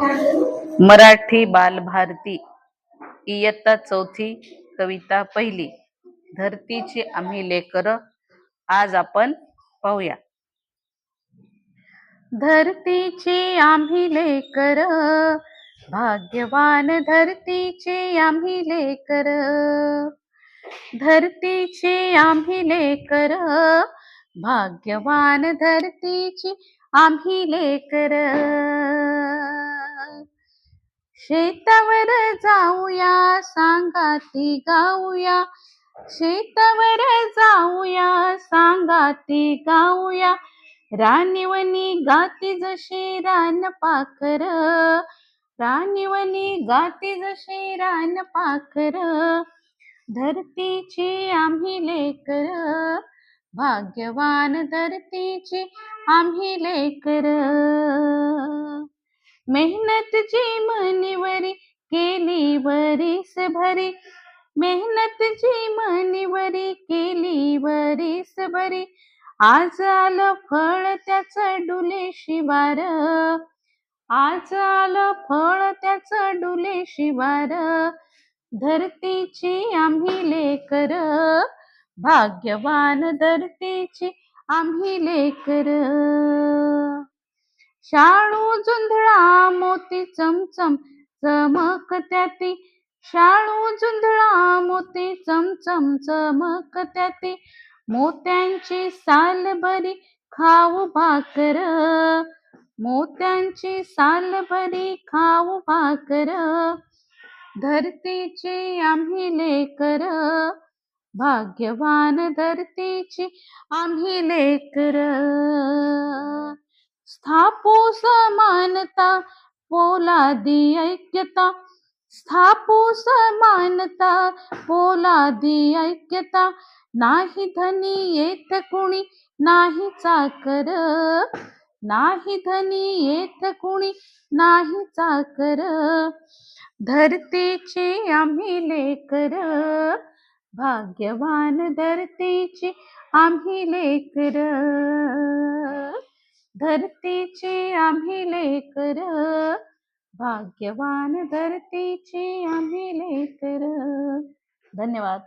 मराठी बालभारती इयत्ता चौथी कविता पहिली धरतीची आम्ही लेकर आज आपण पाहूया. धरतीचे आम्ही लेकर भाग्यवान धरतीचे आम्ही लेकर. धरतीचे आम्ही लेकर भाग्यवान धरतीची आम्ही लेकर. शेतावर जाऊया सांगाती गाऊया. शेतावर जाऊया सांगाती गाऊया. राणीवनी गाती जशी रान पाखर. राणीवनी गाती जशी रान पाखर. धरतीची आम्ही लेकर भाग्यवान धरतीची आम्ही लेकर. मेहनतची मनीवरी केली वरीस भरी. मेहनतची मनीवरी केली वरीस भरी. आज आलं फळ त्याच डुले शिवार. आज आलं फळ त्याच डुले शिवार. धरतीची आम्ही लेकर. भाग्यवान धरतीची आम्ही लेकर. शाळू झुंधळा मोती चमचम चमक त्याती. शाळू झुंधळा मोती चमचम चमक त्याती. मोत्यांची साल बरी खाऊ भाकर मोत्यांची साल बरी खाऊ भाकर. धरतीची आम्ही लेकर भाग्यवान धरतीची आम्ही लेकर. स्थापू समानता पोलादी ऐक्यता. स्थापू समानता पोलादी ऐक्यता. नाही धनी येत कुणी नाही चाकर. नाही धनी येत कुणी नाही चाकर. धरतीची आम्ही लेकर भाग्यवान धरतीची आम्ही लेकर धरतीचे आम्ही लेकर भाग्यवान धरतीचे आम्ही लेकर धन्यवाद.